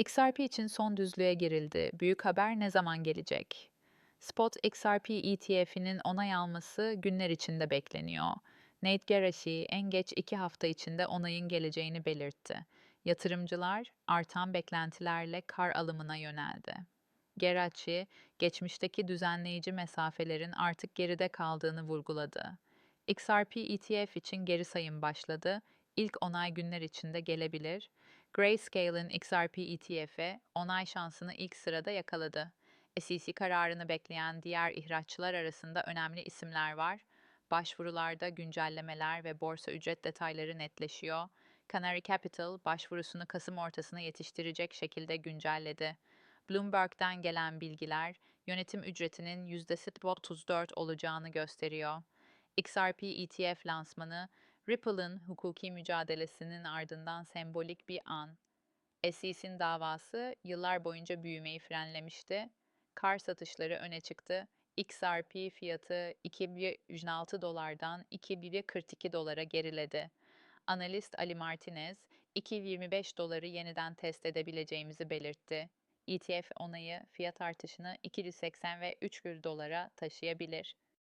XRP için son düzlüğe girildi. Büyük haber ne zaman gelecek? Spot XRP ETF'inin onay alması günler içinde bekleniyor. Nate Geraci en geç iki hafta içinde onayın geleceğini belirtti. Yatırımcılar artan beklentilerle kar alımına yöneldi. Geraci, geçmişteki düzenleyici mesafelerin artık geride kaldığını vurguladı. XRP ETF için geri sayım başladı. İlk onay günler içinde gelebilir. Grayscale'in XRP ETF'e onay şansını ilk sırada yakaladı. SEC kararını bekleyen diğer ihraççılar arasında önemli isimler var. Başvurularda güncellemeler ve borsa ücret detayları netleşiyor. Canary Capital başvurusunu Kasım ortasına yetiştirecek şekilde güncelledi. Bloomberg'den gelen bilgiler yönetim ücretinin %34 olacağını gösteriyor. XRP ETF lansmanı Ripple'ın hukuki mücadelesinin ardından sembolik bir an. SEC'in davası yıllar boyunca büyümeyi frenlemişti. Kar satışları öne çıktı. XRP fiyatı 2006 dolardan 2042 dolara geriledi. Analist Ali Martinez, 2.25 doları yeniden test edebileceğimizi belirtti. ETF onayı fiyat artışını 280 ve 3 dolara taşıyabilir.